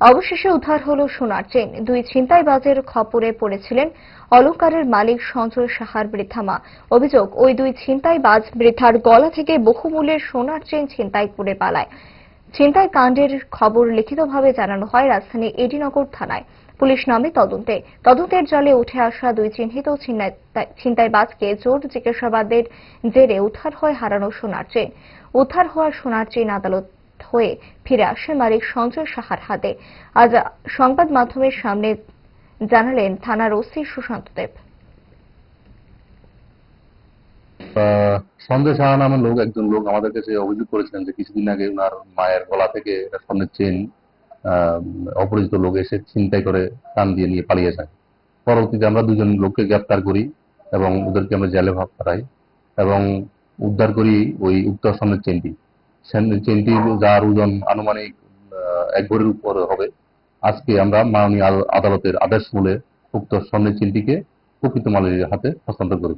অবশেষে উদ্ধার হলো সোনার চেন দুই ছিনতাইবাজের খপরে পড়েছিলেন অলংকারের মালিক সঞ্জয় সাহার বৃদ্ধা মা। অভিযোগ, ওই দুই ছিনতাইবাজ বৃদ্ধার গলা থেকে বহুমূল্যের সোনার চেন ছিনতাই করে পালায়। ছিনতাই কাণ্ডের খবর লিখিতভাবে জানানো হয় রাজধানী এডিনগর থানায়। পুলিশ নামে তদন্তে। তদন্তের জলে উঠে আসা দুই চিহ্নিত ছিনতাই- ছিনতাইবাজকে জোর জিজ্ঞাসাবাদের জেরে উদ্ধার হয় হারানো সোনার চেন উদ্ধার হওয়া সোনার চেন আদালত হয়ে ফিরে আসে মালিক সঞ্জয় সাহার হাতে। আজ সংবাদ মাধ্যমের সামনে জানালেন থানার ওসি সুশান্ত দেব। সঞ্জয় সাহা নামের লোক, একজন লোক আমাদের কাছে অভিযোগ করেছিলেন যে কিছুদিন আগে ওনার মায়ের গলা থেকে স্বর্ণের চেন অপরিচিত লোক এসে ছিনতাই করে টান দিয়ে নিয়ে পালিয়ে যায়। পরবর্তীতে আমরা দুজন লোককে গ্রেপ্তার করি এবং ওদেরকে আমরা জেলে ভাব করাই এবং উদ্ধার করি ওই উক্ত স্বর্ণের চেনটি। সেন- চেনটি যার ওজন আনুমানিক এক ভরির উপর হবে। আজকে আমরা মাননীয় আদালতের আদেশ মূলে উক্ত স্বর্ণের চেনটিকে প্রকৃত মালিকের হাতে হস্তান্তর করি।